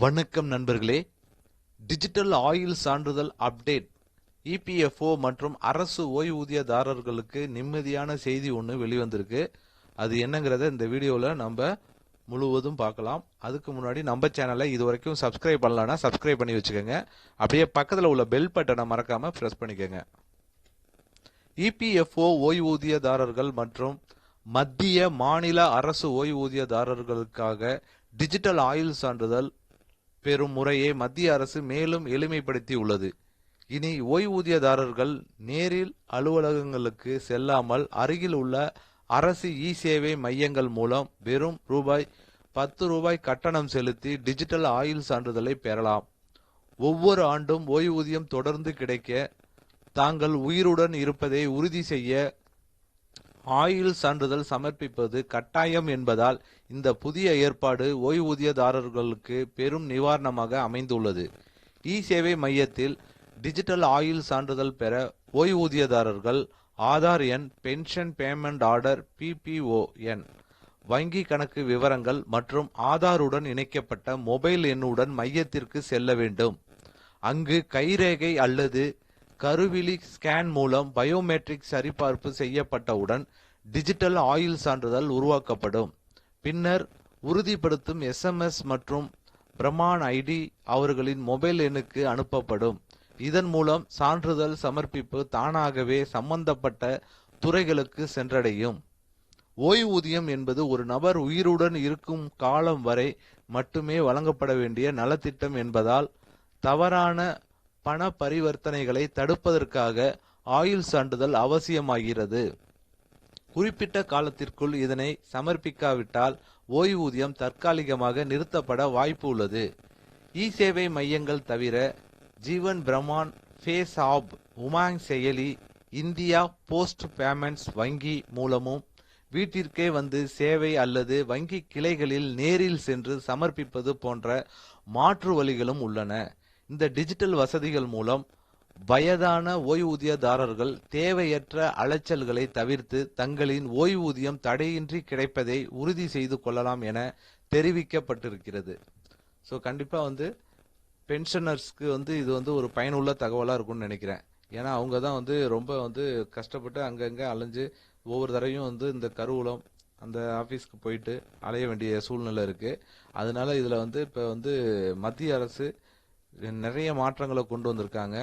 வணக்கம் நண்பர்களே. டிஜிட்டல் ஆயில் சான்றிதழ் அப்டேட் இபிஎஃப்ஓ மற்றும் அரசு ஓய்வூதியதாரர்களுக்கு நிம்மதியான செய்தி ஒன்று வெளிவந்திருக்கு. அது என்னங்கிறத இந்த வீடியோவில் நம்ம முழுவதும் பார்க்கலாம். அதுக்கு முன்னாடி நம்ம சேனலை இது வரைக்கும் சப்ஸ்கிரைப் பண்ணலன்னா சப்ஸ்கிரைப் பண்ணி வச்சுக்கோங்க. அப்படியே பக்கத்தில் உள்ள பெல் பட்டனை மறக்காமல் ப்ரெஸ் பண்ணிக்கோங்க. இபிஎஃப்ஓ ஓய்வூதியதாரர்கள் மற்றும் மத்திய மாநில அரசு ஓய்வூதியதாரர்களுக்காக டிஜிட்டல் ஆயுள் சான்றிதழ் பெறும் முறையை மத்திய அரசு மேலும் எளிமைப்படுத்தி உள்ளது. இனி ஓய்வூதியதாரர்கள் நேரில் அலுவலகங்களுக்கு செல்லாமல் அருகில் உள்ள அரசு இ சேவை மையங்கள் மூலம் வெறும் ரூபாய் பத்து ரூபாய் கட்டணம் செலுத்தி டிஜிட்டல் ஆயுள் சான்றிதழை பெறலாம். ஒவ்வொரு ஆண்டும் ஓய்வூதியம் தொடர்ந்து கிடைக்க தாங்கள் உயிருடன் இருப்பதை உறுதி செய்ய ஆயுள் சான்றிதழ் சமர்ப்பிப்பது கட்டாயம் என்பதால் இந்த புதிய ஏற்பாடு ஓய்வூதியதாரர்களுக்கு பெரும் நிவாரணமாக அமைந்துள்ளது. இ சேவை மையத்தில் டிஜிட்டல் ஆயுள் சான்றிதழ் பெற ஓய்வூதியதாரர்கள் ஆதார் எண் பென்ஷன் பேமெண்ட் ஆர்டர் பிபிஓ எண் வங்கி கணக்கு விவரங்கள் மற்றும் ஆதாருடன் இணைக்கப்பட்ட மொபைல் எண்ணுடன் மையத்திற்கு செல்ல வேண்டும். அங்கு கைரேகை அல்லது கருவிழி ஸ்கேன் மூலம் பயோமெட்ரிக் சரிபார்ப்பு செய்யப்பட்டவுடன் டிஜிட்டல் ஆயுள் சான்றிதழ் உருவாக்கப்படும். பின்னர் உறுதிப்படுத்தும் எஸ்எம்எஸ் மற்றும் பிரமான் ஐடி அவர்களின் மொபைல் எண்ணுக்கு அனுப்பப்படும். இதன் மூலம் சான்றிதழ் சமர்ப்பிப்பு தானாகவே சம்பந்தப்பட்ட துறைகளுக்கு சென்றடையும். ஓய்வூதியம் என்பது ஒரு நபர் உயிருடன் இருக்கும் காலம் வரை மட்டுமே வழங்கப்பட வேண்டிய நலத்திட்டம் என்பதால் தவறான பண பரிவர்த்தனைகளை தடுப்பதற்காக ஆயுள் சான்றிதழ் அவசியமாகிறது. குறிப்பிட்ட காலத்திற்குள் இதனை சமர்ப்பிக்காவிட்டால் ஓய்வூதியம் தற்காலிகமாக நிறுத்தப்பட வாய்ப்பு உள்ளது. இ சேவை மையங்கள் தவிர ஜீவன் பிரமான் ஃபேஸ் ஆப் உமாங் செயலி இந்தியா போஸ்ட் பேமெண்ட்ஸ் வங்கி மூலமும் வீட்டிற்கே வந்து சேவை அல்லது வங்கி கிளைகளில் நேரில் சென்று சமர்ப்பிப்பது போன்ற மாற்று வழிகளும் உள்ளன. இந்த டிஜிட்டல் வசதிகள் மூலம் வயதான ஓய்வூதியதாரர்கள் தேவையற்ற அலைச்சல்களை தவிர்த்து தங்களின் ஓய்வூதியம் தடையின்றி கிடைப்பதை உறுதி செய்து கொள்ளலாம் என தெரிவிக்கப்பட்டிருக்கிறது. ஸோ கண்டிப்பாக வந்து பென்ஷனர்ஸ்க்கு வந்து இது வந்து ஒரு பயனுள்ள தகவலாக இருக்கும்னு நினைக்கிறேன். ஏன்னா அவங்க தான் வந்து ரொம்ப வந்து கஷ்டப்பட்டு அங்கங்கே அலைஞ்சு ஒவ்வொரு தடவையும் வந்து இந்த கருவூலம் அந்த ஆஃபீஸ்க்கு போயிட்டு அலைய வேண்டிய சூழ்நிலை இருக்குது அதனால இதில் வந்து இப்போ வந்து மத்திய அரசு நிறைய மாற்றங்களை கொண்டு வந்திருக்காங்க.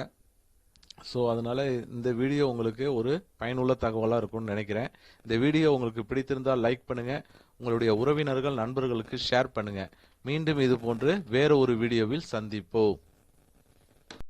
ஸோ அதனால் இந்த வீடியோ உங்களுக்கு ஒரு பயனுள்ள தகவலாக இருக்கும்னு நினைக்கிறேன். இந்த வீடியோ உங்களுக்கு பிடித்திருந்தால் லைக் பண்ணுங்கள் உங்களுடைய உறவினர்கள் நண்பர்களுக்கு ஷேர் பண்ணுங்கள் மீண்டும் இது போன்று வேறு ஒரு வீடியோவில் சந்திப்போம்.